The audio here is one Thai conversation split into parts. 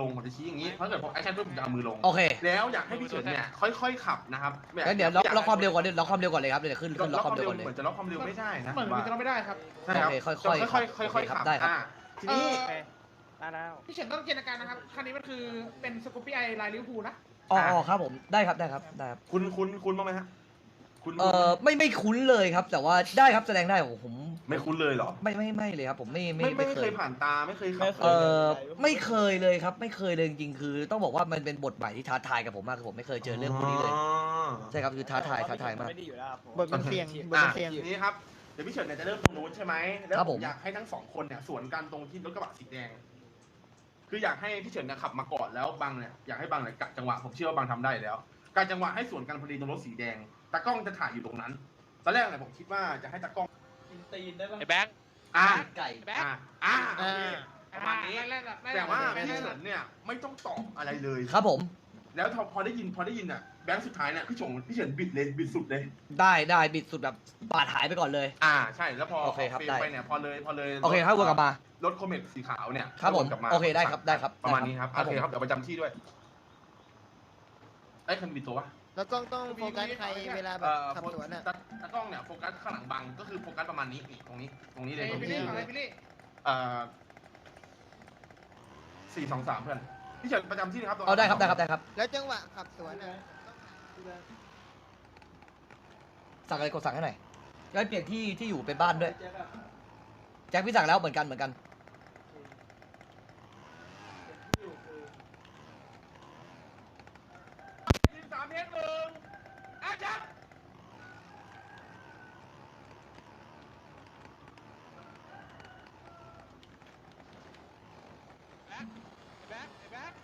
ลงผมจะชี้อย่างนี้ถ้าเกิดผมแอคชั่นปุ๊บผมจะเอามือลง โอเคแล้วอยากให้พี่เฉินเนี่ยค่อยๆขับนะครับไม่งั้นเดี๋ยวล็อกไม่ากล็อกความเร็วก่อนดิล็อกความเร็วก่อนเลยครับเดี๋ยวขึ้นล็ขึ้นล็ออกกความมคาวเร็เร็ววก่อนเลยเหมือนจะล็อกความเร็วไม่ได้นะเหมือนว่ามันจะไม่ได้ครับใช่ครับโอเคค่อยๆค่อยครับๆค่อยโอเคๆครับขับได้ครับอ่าทีนี้เอ่อได้แล้วพี่เฉินต้องเกณฑ์อาการนะครับคันนี้มันคือเป็นสกูปปี้ไอลายลิเวอร์พูลนะอ๋ออ๋อครับผมได้ครับได้ครับได้ครับคุณคุณคุณบ้างไหมฮะ คุณเออไม่ไม่คุ้นเลยครับ แต่ว่าได้ครับแสดงได้โอ้โหผมไม่คุ้นเลยเหรอ ไม่ไม่ไม่เลยครับ ผมไม่ไม่ไม่ไม่ไม่เคเคยยผ่านตาไม่เคยขับเออไม่เคยเลยครับ ไม่เคยเลยจริงๆคือ ต้องบอกว่ามันเป็นบทใหม่ที่ท้าทายกับผมมากคือผมไม่เคยเจอเรื่องพวกนี้เลยอ๋อใช่ครับคือท้าทายท้าทายมาก ไม่ดีอยู่แล้วครับผม บทมันเสี่ยงบทอะมันเสี่ยง ทีนี้ครับเดี๋ยวพี่เฉินเนี่ยจะเริ่มตรงนู้นใช่ไหมแล้วครับผผมมอยากให้ทั้งสองคนเนี่ยสวนกันตรงที่รถกระบะสีแดง คืออยากให้พี่เฉินเนี่ยขับมาก่อนแล้วบังเนี่ยอยากให้บังเนี่ยกะจังหวะผมเชื่อว่าบังทำได้อยู่แล้วการจังหวะให้สวนกันพอดีตรงรถสีแดง ตากล้องจะถ่ายอยู่ตรงนั้นตอนแรกเนี่ยผมคิดว่าจะให้ตากล้องตีนได้ปะไอ้แบงค์ อ่าไก่แบงค์อ่าอ่าโอเคอ่าประมาณนี้ไล่ๆไล่ๆแต่ว่าไล่ๆพี่เฉินเนี่ยไม่ต้องตอบอะไรเลย ครับผม แล้วพอได้ยินพอได้ยินอะแบงค์สุดท้ายเนี่ยพี่เฉงพี่เฉินบิดเลยบิดสุดเลย ได้ได้บิดสุดแบบปาดหายไปก่อนเลย อ่าใช่แล้วพอโอเคครับฟรมได้ ไปเนี่ยพอเลยพอเลยโอเคครับวนกลับมา รถโคเมตสีขาวเนี่ยครับผมวนกลับมาโอเคได้ครับได้ครับประมาณนี้ครับได้ครับโอเคครับเดี๋ยวประจำที่ด้วยไอ้ยคันบิดตัววะ แล้วกล้องต้องโฟกัสใครเวลาแบเอ่บอขับสวนอะตาตากล้องเนี่ยโฟกัสข้างหลังบังก็คือโฟกัสประมาณนี้นี่ตรงนี้ตรงนี้เลยเอ้ตยรงพี่นี้ลี่อะไรพี่ลี่เอ่อสี่สองสามเพื่อนพี่เฉินประจำที่นะครับตงเอาได้ครับได้ครับได้ครับแล้วจังหวะขับสวนอะสั่งอะไรกดสั่งให้หน่อยย้ายเปลี่ยนที่ที่อยู่เป็นบ้านด้วยแจ็คพี่สั่งแล้วเหมือนกันเหมือนกัน สี่สามเมตรหนึ่งแอคชั่น แบงค์ไอ้แบงค์ไอ้แบงค์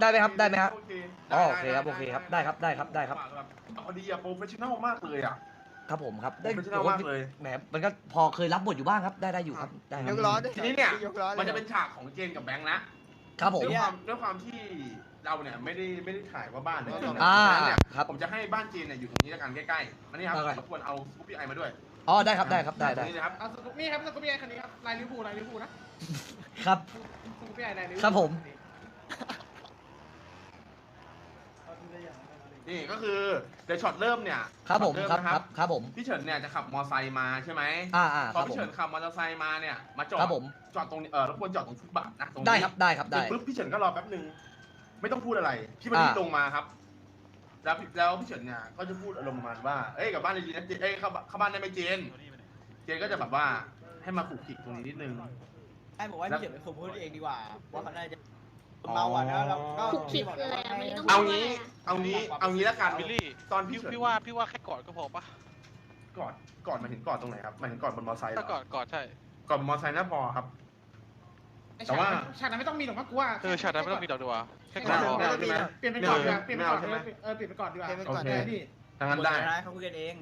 ได้ไหมครับได้ไหมครับโอเคอ๋อโอเคครับโอเคครับได้ครับได้ครับได้ครับ พอดีอะโปรเฟชชั่นอลมากเลยอะครับผมครับ โปรได้เฟชชั่นอลมากเลย แหมมันก็พอเคยรับบทอยู่บ้างครับ ได้ได้อยู่ครับได้คยรับกล้อด้วยทีนี้เนี่ยยกล้อเลยมันจะเป็นฉากของเจนกับแบงค์นะครับผม ด้วยความด้วยความที่เราเนี่ยไม่ได้ไม่ได้ถ่ายว่าบ้านเนี่ยอ่าฉะนั้นเนี่ยครับผมจะให้บ้านเจนเนี่ยอยู่ตรงนี้แล้วกันใกล้ๆอันนี้ครับได้รบกวนเอาสกูปปี้ไอมาด้วยอ๋อได้ครับได้ครับได้ตรได้งนี้นะครับเอาสกูปนี่ครับสกูปปี้ไอคันนี้ครับลายลิเวอร์พูลลายลิเวอร์พูลนะครับ สกูปปี้ไอลายลิเวอร์พูลครับผม นี่ ก็คือเดี๋ยวช็อตเริ่มเนี่ยครับผมช็อตครับเมนะครับ ครับผมพี่เฉินเนี่ยจะขับมอไซค์มาใช่ไหมอ่าอ่าพคอรับผพี่มเฉินขับมอเตอร์ไซค์มาเนี่ยมาจอดครับผม จอดตรงนี้เออรบกวนจอดตรงฟุตบาทนะตรงนี้ได้ครับได้ครับได้ เสร็จปุ๊บพี่เฉินก็รอแป๊บหนึ่งไม่ต้องพูดอะไรพี่มันรีบอ่า ลงมาครับ แล้วพี่แล้วพี่เฉินเนี่ยก็จะพูดอารมณ์ประมาณว่าเอ้ยกลับบ้านเลยดีนะเจเอ้ยเข้าบ้านเข้าบ้านได้ไหมเจน เจนก็จะแบบว่าให้มาขู่ขิกตรงนี้นิดนึง ให้บอกว่าพี่เขียนเป็นคนพูดเองดีกว่าว่าเขาน่าจะ เมาอะนะเราก็คุกคิดคืออะไรอะไม่ต้องเอางี้ เอางี้เอางี้แล้วกันบิลลี่ ตอนพี่พี่เฉินพี่ว่าพี่ว่าแค่กอดก็พอปะกอดกอดหมายถึงกอดตรงไหนครับหมายถึงกอดบนมอเตอร์ไซค์เหรถ้ากออดกอดใช่กอดบนมอเตอร์ไซค์น่าพอครับไอ้แต่ฉากว่านั้นฉากนั้นไม่ต้องมีหรอกมั้งกูว่าเออชาตินั้นไม่ต้องมีดอกดีกว่าแค่กไม่อดเอาพอ ไม่เอาใช่ไหมเปลี่ยนเป็นก่อนดีกว่าไม่เปลี่ยนไม่เป็นก่อนเอาใช่ไหม เออเปลี่ยนเป็นก่อนดีกว่าเปลี่ยนเป็นโอก่อนเคได้พี่ทางนั้นได้นะเขาพูดกันเอง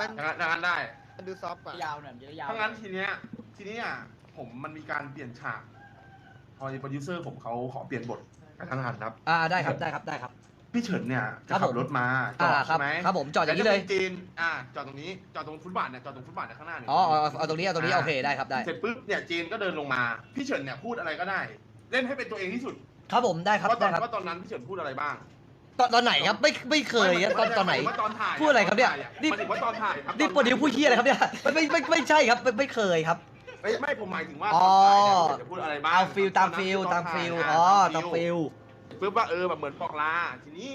มันทางนั้นทางนั้นได้ มันดูซอฟต์กว่า ยาวหน่อยมันจะยาวถ้างั้นทีเนี้ยทีเนี้ยผมมันมีการเปลี่ยนฉาก พอดีโปรดิวเซอร์ผมเขาขอเปลี่ยนบทกระทันหันครับ อ่าได้ครับได้ครับได้ครับ พี่เฉินเนี่ยจะครับขัผบมรถมาจออ่าดครับใช่ไหมครับผมจอดอย่างนี้เลยแวจะป็จีนอ่าจอดตรงนี้จอดตรงฟุตบาทเนี่ยจอดตรงฟุตบาทเนี่ยข้างหน้าเนี่ยอ๋อเอาเอาเอาตรงนี้เอาตรงนี้โอเคได้ครับได้ เสร็จปุ๊บเนี่ยจีนก็เดินลงมาพี่เฉินเนี่ยพูดอะไรก็ได้ เล่นให้เป็นตัวเองที่สุดครับผมได้ครับว่าตอได้นครับว่าตอนนั้นพี่เฉินพูดอะไรบ้างตอนตอนไหนครับไม่ไม่เคยครับตอนตอนไหนมายถึงว่าตอนถ่ายพูดอะไรครับเนี่ยนี่ หมายถึงว่าตอนถ่ายครับนี่โปรดิวผู้เชี่ยอะไรครับเนี่ยไม่ไม่ไม่ไม่ใช่ครับไม่ไม่เคยครับ ไม่ไม่ผมหมายถึงว่าอ๋อตอนถ่ายเนี่ยพี่เฉินจะพูดอะไรบ้างเอาฟิลตามอนนั้นฟิลที่ตามถ่ยฟิละอ๋อตามฟิลปุ๊บว่าเออแบบเหมือนบอกลาทีนี้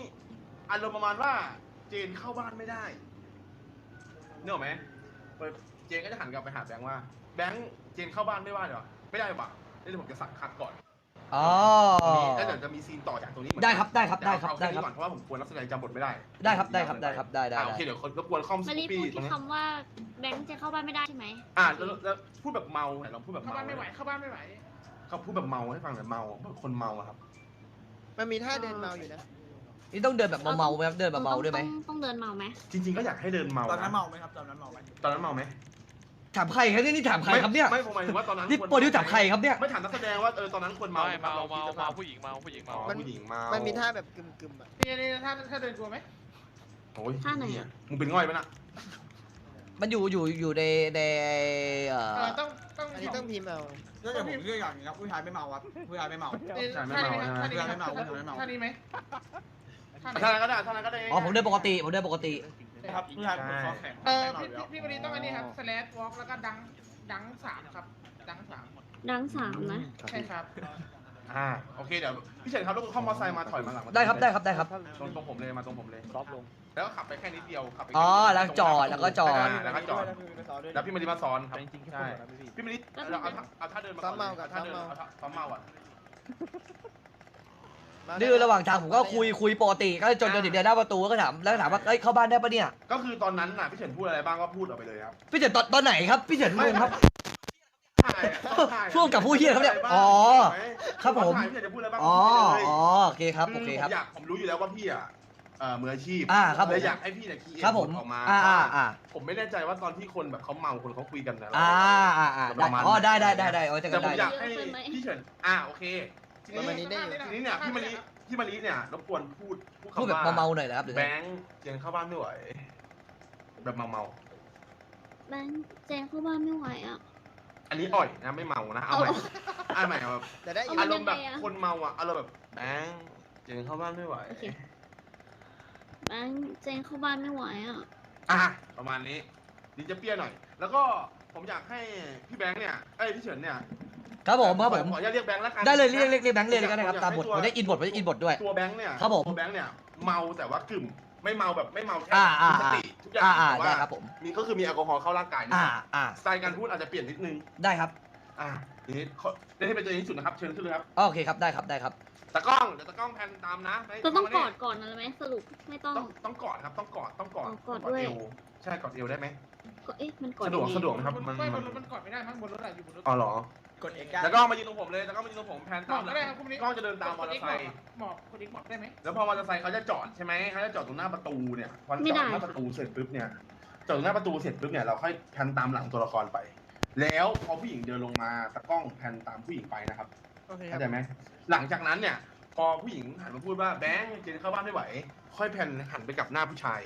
อารมณ์ประมาณว่า เจนเข้าบ้านไม่ได้เนกอะไหมเปิดเจนก็จะหันกลับไปหาแบงค์ว่า แบงค์เจนเข้าบ้านไม่ว่าเหรอไม่ได้ป่ะเดี๋ยวผมจะสั่งคัดก่อน อ๋อ แล้วเดี๋ยวจะมีซีนต่อจากตรงนี้เหมือนได้กันครับได้ครับได้ครับเอาได้แค่ครับนี้ก่อนเพราะว่าผมกลัวนักแสดงจำบทไม่ได้ได้ครับได้ครับได้ครับได้ได้อ่าโอเคได้เดี๋ยวรบกวนคอมสมารีปีพูดตรงที่นี้คำว่าแบงค์จะเข้าบ้านไม่ได้ใช่ไหมอ่าแล้วแล้วพูดแบบเมาไหนลองพูดแบบเข้าเมาบ้านไม่ไหวเข้าบ้านไม่ไหว เขาพูดแบบเมาให้ฟังหน่อยเมาแบบคนเมาอะครับ มันมีท่าเดินเมาอยู่นะ นี่ต้องเดินแบบเมาๆไหมครับเดินแบบเมาๆด้วยไหมต้องต้องเดินเมาไหมจริง ๆ ก็อยากให้เดินเมาตอนนั้นนะเมาไหมครับตอนนั้นเมาไหมตอนนั้นเมาไหม ถามใครครับเนี่ยนี่ถามใครครับเนี่ยไม่ผมหมายถึงว่าตอนนั้นนี่ควรโปรดิวถามใครครับเนี่ยไม่ถามนักแสดงว่าเออตอนนั้นควรเมาไม่ไหครับเมาเมาลองคิดเมาสภพผู้หญิงเมาผู้หญิงอ๋เมาอผู้หญิงเมามัมันมีท่าแบบกึ่มๆอะนี่นี่ถ้าถ้าเดินกลัวไหมโอ้ยท่าไหนอะเยมึงเป็นง่อยปะน่ะมันอยู่อยู่อยู่ในในเอ่เอออต้องต้องอันนี้ต้องพิมพ์เอาก็อย่างผมเชื่ออย่างนี้ครับผู้ชายไม่เมาครับผู้ชายไม่เมานี่ท่านี้ไหมครับท่านี้ไหมครับท่านี้ไหมท่าไหนท่านั้นก็ได้ท่านั้นก็ได้อ๋อผมเดินปกติผมเดินปกติ ครับผู้ชายเป็นคนคอแข็งเออพี่พี่พี่คนนี้ต้องอันนี้ครับสแลชวอล์กแล้วก็ดังดังสามครับ ดังสามดังสามนะ ใช่ครับ อ่าโอเคเดี๋ยวพี่เฉินครับรถเข้ามอเตอร์ไซค์มาถอยมาหลังได้ครับได้ครับได้ครับ ตรงตรงผมเลยมาตรงผมเลยซอฟลงแล้วก็ขับไปแค่นิดเดียวขับไปอ๋อแล้วจอดแล้วก็จอดาแล้วก็จอดแล้วพี่มาริมาซ้อนครับใช่พี่มาริเราเอาท่าเอาท่าเดินมาก่อนลยท่าเดินเอาท่าซ้อมเมาอะ นี่คือระหว่างทางผมก็คุยคุยปกติก็จนจนถึงเดินหน้าประตูก็ถามแล้วก็ถามว่าเอ้ยเข้าบ้านได้ปะเนี่ยก็คือตอนนั้นน่ะพี่เฉินพูดอะไรบ้างก็พูดออกไปเลยครับพี่เฉินตอนตอนไหนครับพี่เฉินงงครับถ่ายอะต้องถ่ายอะร่วมกับผู้เหี้ยครับเนี่ยอ๋อครับผมถ่ายพี่เฉินจะพูดอะไรบ้างอ๋อพูดไปเลยอ๋อโอเคครับโอเคครับผมอยากผมรู้อยู่แล้วว่าพี่อะเอ่อมืออาชีพอ่าครับผมเลยอยากให้พี่เนี่ยคีเอครับผมออกมาอ่าอ่าอ่าผมไม่แน่ใจว่าตอนที่คนแบบเขาเมาคนเขาคุยกันนะอ่าอ่าอ่าได้อ๋อได้ได้ได้ได้เอาจะกัแต่นผมได้อยากให้พี่เฉินอ่าโอเค ทีประมาณนี้นี้ได้อยู่ ทีนี้เนี่ยพี่มะลิพี่มะลิเนี่ยรบกวนพูดพูดพูดคำแบบว่าเมาๆหน่อยนะครับหรือแบไงงค์เจนเข้าบ้านไม่ไหวแบบเมาแบงค์เจนเข้าบ้านไม่ไหวอะ ๆอันนี้อ่อยนะไม่เมานะเอาใหม่เอาใหม่เอาแบบแต่ได้อยู่เอารมณ์แบบยังไงอะคนเมาอะอารมณ์แบบแบงค์เจนเข้าบ้านไม่ไหวโอเค แบงค์เจนเข้าบ้านไม่ไหวอะ อะประมาณนี้ดีจะเปี้ยหน่อย แล้วก็ผมอยากให้พี่แบงค์เนี่ยไอ้ยพี่เฉินเนี่ย ครับผมครับผม ขออนุญาตเรียกแบงค์แล้วกันได้เลยเรียกเรียกเรียกแบงค์เลยก็ได้ครับอยตามบทให้ผมได้อินบทผมได้อินบทด้วย ตัวแบงค์เนี่ยครับผมตัวแบงค์เนี่ยเมาแต่ว่ากึ่มไม่เมาแบบไม่เมาแค่อ่าอ่ามีสติทุกอย่างอ่าอ่าแต่ว่าได้ครับผม มีก็คือมีแอลกอฮอล์เข้าร่างกายนะอ่าอ่าสไตล์การพูดอาจจะเปลี่ยนนิดนึงได้ครับอ่าทีนี้ขอได้ให้เป็นตัวเองที่สุดนะครับเชิญขึ้นเลยครับอ๋อโอเคครับได้ครับได้ครับ ตะกล้องเดี๋ยวตะกล้องแพนตามนะไม่จะต้องเข้ามากอดก่อนอะไรไหมสรุปไม่ต้อง ต้องต้องกอดครับต้องกอดต้องกอดอ๋อกอดต้งด้วย เอวใช่กอดเอวได้ไหมก็เอ๊ะมันกดสะดวกยังไงสะดวกไหมครับบนมันไม่บมันนรถมันกดไม่ได้มั้งบนรถอะอยู่บนรถอ๋อเหรอ กดเอกได้แล้วก็มายืนตรงผมเลยแล้วก็มายืนตรงผมแพนบตาอมกก็ได้ครับคุณนี้กล้องจะเดินตามมอเตอร์ไซค์ หมอบคนนี้หมอบได้ไหมแล้วพอมอเตอร์ไซค์เขาจะจอดใช่ไหมเขาจะจอดตรงหน้าประตูเนี่ย พอจไม่อได้ดหน้าประตูเสร็จปุ๊บเนี่ย จอดตรงหน้าประตูเสร็จปุ๊บเนี่ยเราค่อยแพนตามหลังตัวละครไป แล้วพอผู้หญิงเดินลงมาตะกล้องแพนตามผู้หญิงไปนะครับ โอเคครัเข้าบใจไหม หลังจากนั้นเนี่ย พอผู้หญิงหันมาพูดว่าแบงค์เจนเข้าบ้านไม่ไหว ค่อยแพนหันไปกับหน้าผู้ชาย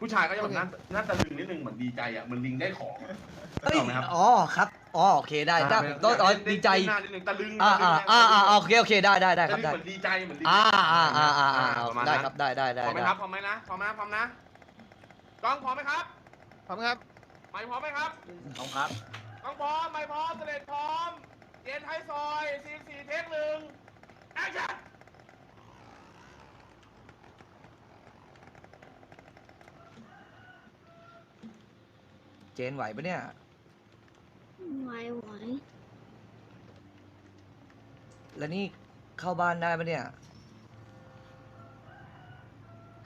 ผู้ชายก็จะแบบหน้าหน้าตะลึงนิดนึงเหมือนดีใจอะเหมือนลิงได้ของเอ้ยถูกไหมครับ อ๋อครับ อ๋อโอเคได้ได้ผมต้องอ๋อดีใจหน้านิดนึงตะลึงอ่าอ่าอ่าอ่าโอเคโอเคได้ได้ได้คตะรับลึงได้เหมือนดีใจเหมือนลิงอ่าอ่าอ่าอ่าอ่าประมาณได้นั้นครับได้ได้ได้พร้อมไหมได้ครับพร้อมไหมนะพร้อมไหมพร้อมนะกล้องพร้อมไหมครับพร้อมครับไม่พร้อมไหมครับเอาครับกล้องพร้อมไม่พร้อมเสด็จพร้อมเจนไทยซอยซีสี่เทคหนึ่งแอคชั่นเจนไหวปะเนี่ย ไหวไหวแล้วนี่เข้าบ้านได้ปะเนี่ย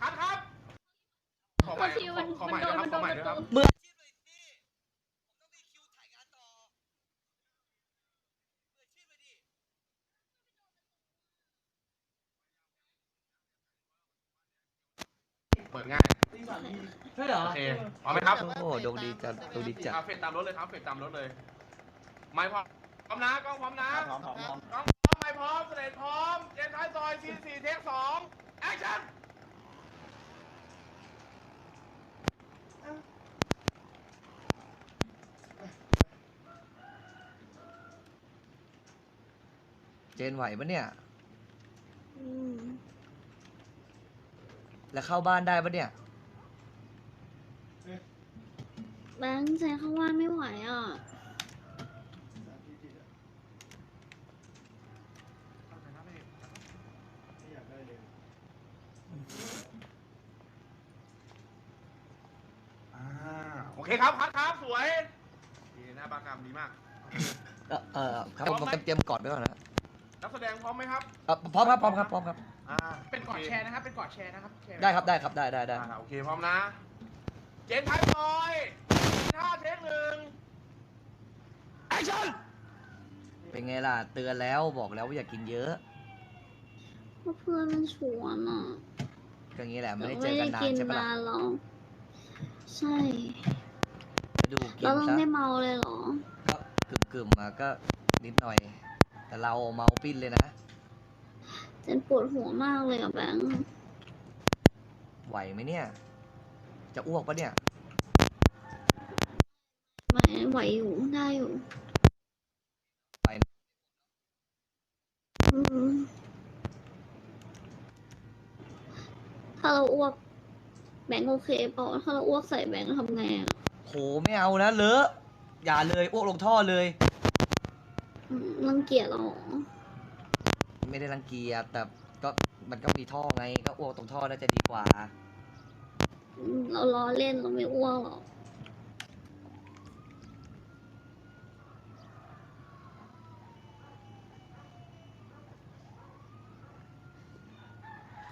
คัดครับขอใหก็ม่ที่มันขอมัใหนม่โดนะนครับมันขโดอนใหม่ประนะคตูรับเปิดง่ายใช่เหรอโอเคพร้อมไหมครับโอ้โหดวงดีจัดดวงดีจัด อะเฟดตามรถเลยครับเฟดตามรถเลย ไม่พร้อมพร้อมนะกล้องพร้อมนะพร้อมพร้อมพร้อม กล้องพร้อมไม่พร้อมเสด็จพร้อมเจนท้ายซอยซีสี่เทคสองแอคชั่นเจนไหวปะเนี่ย อืมแล้วเข้าบ้านได้ปะเนี่ย แบงค์เจนเข้าบ้านไม่ไหวอะ โอเคครับคัดครับสวยดีหน้าบากรรมดีมาก เออเออครับผมเตรียมเตรียมกอดไว้ก่อนนะนักแสดงพร้อมไหมครับ เอ่อพร้อมครับพร้อมครับพร้อมครับ อ่าเป็นกอดแชร์นะครับ เป็นกอดแชร์นะครับแชร์ได้ครับได้ครับได้ได้ได้ อ่าโอเคพร้อมนะ เจนท้ายซอยห้าเทคหนึ่งแอคชั่นเป็นไงล่ะเตือนแล้วบอกแล้วว่าอย่ากินเยอะเพราะเพื่อนมันชวนอะก็อย่างนี้แหละไม่ได้เจไม่อกัได้นนานกินใช่ปะล่ะนานหรอกใช่ ดูกกิเรานต้องซะไม่เมาเลยเหรอ ก็กึ่มกึ่มๆมาก็นิดหน่อย แต่เราเมาปิ้นเลยนะเจนปวดหัวมากเลยอะแบงค์ไหวไหมเนี่ย จะอ้วกปะเนี่ย ไม่ไหวอยู่ได้อยู่ไหว อืมถ้าเราอ้วก แบงค์โอเคเปล่าถ้าเราอ้วกใส่แบงค์ทำไงอะ โหไม่เอานะเลอะอย่าเลยอ้วกลงท่อเลยอืมรังเกียจเหรอไม่ได้รังเกียจแต่ก็มันก็มีท่อไง ก็อ้วกตรงท่อน่าจะดีกว่าอืมเราล้อเล่นเราไม่อ้วกหรอก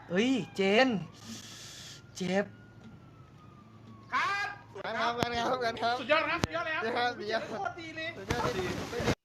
เฮ้ย เจน เจ็บ ครับกันครับกันครับกันครับสุดยอดครับสุดยอดเลยครับสุดยอดสุดยอดโคตรดีเลย สุดยอดที่